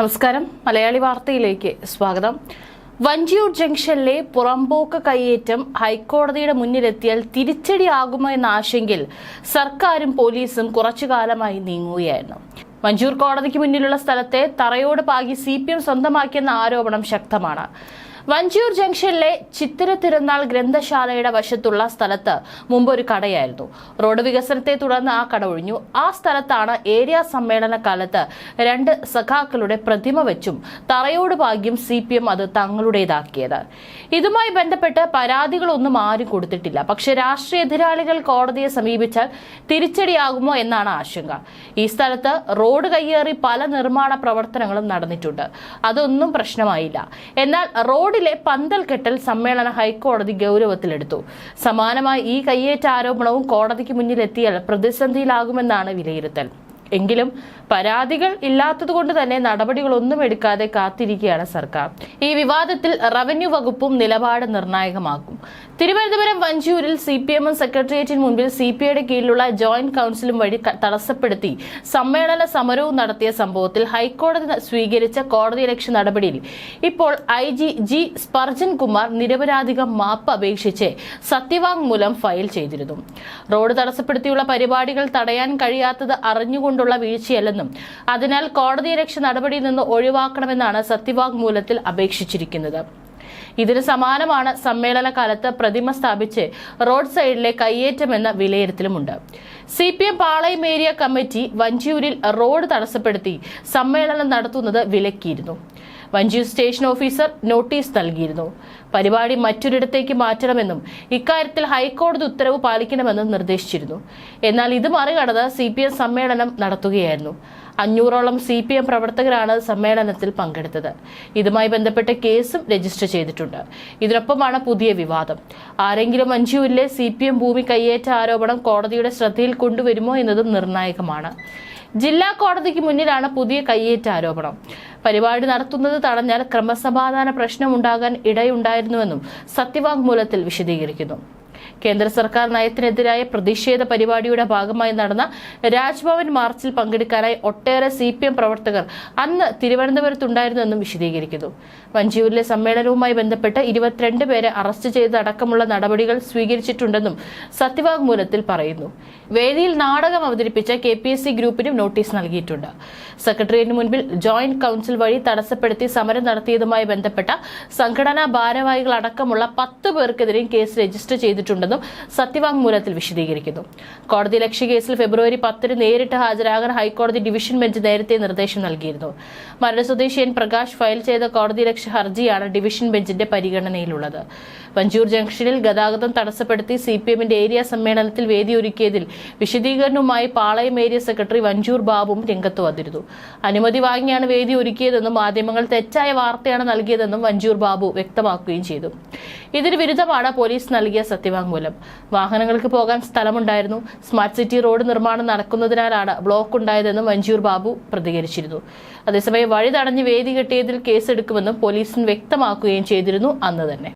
നമസ്കാരം. മലയാളി വാർത്തയിലേക്ക് സ്വാഗതം. വഞ്ചിയൂർ ജംഗ്ഷനിലെ പുറമ്പോക്ക് കയ്യേറ്റം ഹൈക്കോടതിയുടെ മുന്നിലെത്തിയാൽ തിരിച്ചടിയാകുമോ എന്ന ആശങ്കയിൽ സർക്കാരും പോലീസും കുറച്ചു കാലമായി നീങ്ങുകയായിരുന്നു. വഞ്ചൂർ കോടതിക്ക് മുന്നിലുള്ള സ്ഥലത്തെ തറയോട് പാകി സി പി എം സ്വന്തമാക്കിയെന്ന ആരോപണം ശക്തമാണ്. വഞ്ചിയൂർ ജംഗ്ഷനിലെ ചിത്തിര തിരുനാൾ ഗ്രന്ഥശാലയുടെ വശത്തുള്ള സ്ഥലത്ത് മുമ്പ് ഒരു കടയായിരുന്നു. റോഡ് വികസനത്തെ തുടർന്ന് ആ കട ഒഴിഞ്ഞു. ആ സ്ഥലത്താണ് ഏരിയ സമ്മേളന കാലത്ത് രണ്ട് സഖാക്കളുടെ പ്രതിമ വെച്ചും തറയോട് ഭാഗ്യം സി പി എം അത് തങ്ങളുടേതാക്കിയത്. ഇതുമായി ബന്ധപ്പെട്ട് പരാതികളൊന്നും ആരും കൊടുത്തിട്ടില്ല. പക്ഷെ രാഷ്ട്രീയ എതിരാളികൾ കോടതിയെ സമീപിച്ചാൽ തിരിച്ചടിയാകുമോ എന്നാണ് ആശങ്ക. ഈ സ്ഥലത്ത് റോഡ് കയ്യേറി പല നിർമ്മാണ പ്രവർത്തനങ്ങളും നടന്നിട്ടുണ്ട്. അതൊന്നും പ്രശ്നമായില്ല. എന്നാൽ റോഡിലെ പന്തൽ കെട്ടൽ സമ്മേളന ഹൈക്കോടതി ഗൗരവത്തിലെടുത്തു. സമാനമായി ഈ കയ്യേറ്റ ആരോപണവും കോടതിക്ക് മുന്നിലെത്തിയാൽ പ്രതിസന്ധിയിലാകുമെന്നാണ് വിലയിരുത്തൽ. എങ്കിലും പരാതികൾ ഇല്ലാത്തതുകൊണ്ട് തന്നെ നടപടികളൊന്നും എടുക്കാതെ കാത്തിരിക്കുകയാണ് സർക്കാർ. ഈ വിവാദത്തിൽ റവന്യൂ വകുപ്പും നിലപാട് നിർണായകമാക്കും. തിരുവനന്തപുരം വഞ്ചിയൂരിൽ സി പി എമ്മും സെക്രട്ടേറിയറ്റിന് മുൻപിൽ സി പി ഐയുടെ കീഴിലുള്ള ജോയിന്റ് കൌൺസിലും വഴി തടസ്സപ്പെടുത്തി സമ്മേളന സമരവും നടത്തിയ സംഭവത്തിൽ ഹൈക്കോടതി സ്വീകരിച്ച കോടതിയലക്ഷ്യ നടപടിയിൽ ഇപ്പോൾ I G G Sparjan Kumar നിരപരാധികം മാപ്പ് അപേക്ഷിച്ച് സത്യവാങ്മൂലം ഫയൽ ചെയ്തിരുന്നു. റോഡ് തടസ്സപ്പെടുത്തിയുള്ള പരിപാടികൾ തടയാൻ കഴിയാത്തത് അറിഞ്ഞുകൊണ്ടുള്ള വീഴ്ചയല്ലെന്നും അതിനാൽ കോടതിയലക്ഷ്യ നടപടിയിൽ നിന്ന് ഒഴിവാക്കണമെന്നാണ് സത്യവാങ്മൂലത്തിൽ അപേക്ഷിച്ചിരിക്കുന്നത്. ഇതിന് സമാനമാണ് സമ്മേളന കാലത്ത് പ്രതിമ സ്ഥാപിച്ച് റോഡ് സൈഡിലെ കയ്യേറ്റമെന്ന വിലയിരുത്തലുമുണ്ട്. C P M Palayam area committee വഞ്ചിയൂരിൽ road തടസ്സപ്പെടുത്തി സമ്മേളനം നടത്തുന്നത് വിലക്കിയിരുന്നു. വഞ്ചിയൂർ സ്റ്റേഷൻ ഓഫീസർ നോട്ടീസ് നൽകിയിരുന്നു. പരിപാടി മറ്റൊരിടത്തേക്ക് മാറ്റണമെന്നും ഇക്കാര്യത്തിൽ ഹൈക്കോടതി ഉത്തരവ് പാലിക്കണമെന്നും നിർദ്ദേശിച്ചിരുന്നു. എന്നാൽ ഇത് മറികടന്ന് സി പി എം സമ്മേളനം നടത്തുകയായിരുന്നു. അഞ്ഞൂറോളം സി പി എം പ്രവർത്തകരാണ് സമ്മേളനത്തിൽ പങ്കെടുത്തത്. ഇതുമായി ബന്ധപ്പെട്ട കേസും രജിസ്റ്റർ ചെയ്തിട്ടുണ്ട്. ഇതിനൊപ്പമാണ് പുതിയ വിവാദം. ആരെങ്കിലും അഞ്ചുവിലെ സി പി എം ഭൂമി കയ്യേറ്റ ആരോപണം കോടതിയുടെ ശ്രദ്ധയിൽ കൊണ്ടുവരുമോ എന്നതും നിർണായകമാണ്. ജില്ലാ കോടതിക്ക് മുന്നിലാണ് പുതിയ കയ്യേറ്റ ആരോപണം. പരിപാടി നടത്തുന്നത് തടഞ്ഞാൽ ക്രമസമാധാന പ്രശ്നമുണ്ടാകാൻ ഇടയുണ്ടായിരുന്നുവെന്നും സത്യവാങ്മൂലത്തിൽ വിശദീകരിക്കുന്നു. കേന്ദ്ര സർക്കാർ നയത്തിനെതിരായ പ്രതിഷേധ പരിപാടിയുടെ ഭാഗമായി നടന്ന രാജ്ഭവൻ മാർച്ചിൽ പങ്കെടുക്കാനായി ഒട്ടേറെ സി പി എം പ്രവർത്തകർ അന്ന് തിരുവനന്തപുരത്തുണ്ടായിരുന്നുവെന്നും വിശദീകരിക്കുന്നു. വഞ്ചിയൂരിലെ സമ്മേളനവുമായി ബന്ധപ്പെട്ട് ഇരുപത്തിരണ്ട് പേരെ അറസ്റ്റ് ചെയ്ത് അടക്കമുള്ള നടപടികൾ സ്വീകരിച്ചിട്ടുണ്ടെന്നും സത്യവാങ്മൂലത്തിൽ പറയുന്നു. വേദിയിൽ നാടകം അവതരിപ്പിച്ച കെ പി എസ് സി ഗ്രൂപ്പിനും നോട്ടീസ് നൽകിയിട്ടുണ്ട്. സെക്രട്ടേറിയറ്റിന് മുൻപിൽ ജോയിന്റ് കൌൺസിൽ വഴി തടസ്സപ്പെടുത്തി സമരം നടത്തിയതുമായി ബന്ധപ്പെട്ട സംഘടനാ ഭാരവാഹികൾ അടക്കമുള്ള പത്ത് പേർക്കെതിരെയും കേസ് രജിസ്റ്റർ ചെയ്തിട്ടുണ്ടെന്നും സത്യവാങ്മൂലത്തിൽ വിശദീകരിക്കുന്നു. കോടതി ലക്ഷ്യ കേസിൽ ഫെബ്രുവരി പത്തിന് നേരിട്ട് ഹാജരാകാൻ ഹൈക്കോടതി ഡിവിഷൻ ബെഞ്ച് നേരത്തെ നിർദ്ദേശം നൽകിയിരുന്നു. മരട് സ്വദേശി എൻ പ്രകാശ് ഫയൽ ചെയ്ത കോടതി ലക്ഷ്യ ഹർജിയാണ് ഡിവിഷൻ ബെഞ്ചിന്റെ പരിഗണനയിലുള്ളത്. വഞ്ചൂർ ജംഗ്ഷനിൽ ഗതാഗതം തടസ്സപ്പെടുത്തി സി പി എമ്മിന്റെ ഏരിയ സമ്മേളനത്തിൽ വേദിയൊരുക്കിയതിൽ വിശദീകരണവുമായി പാളയം ഏരിയ സെക്രട്ടറി വഞ്ചൂർ ബാബുവും രംഗത്ത് വന്നിരുന്നു. അനുമതി വാങ്ങിയാണ് വേദി ഒരുക്കിയതെന്നും മാധ്യമങ്ങൾ തെറ്റായ വാർത്തയാണ് നൽകിയതെന്നും വഞ്ചൂർ ബാബു വ്യക്തമാക്കുകയും ചെയ്തു. ഇതിന് വിരുദ്ധമാണ് പോലീസ് നൽകിയ സത്യവാങ്മൂലം. വാഹനങ്ങൾക്ക് പോകാൻ സ്ഥലമുണ്ടായിരുന്നു. സ്മാർട്ട് സിറ്റി റോഡ് നിർമ്മാണം നടക്കുന്നതിനാലാണ് ബ്ലോക്ക് ഉണ്ടായതെന്നും മഞ്ജൂർ ബാബു പ്രതികരിച്ചിരുന്നു. അതേസമയം വഴി തടഞ്ഞ് വേദി കെട്ടിയതിൽ കേസെടുക്കുമെന്നും പോലീസിന് വ്യക്തമാക്കുകയും ചെയ്തിരുന്നു അന്ന് തന്നെ.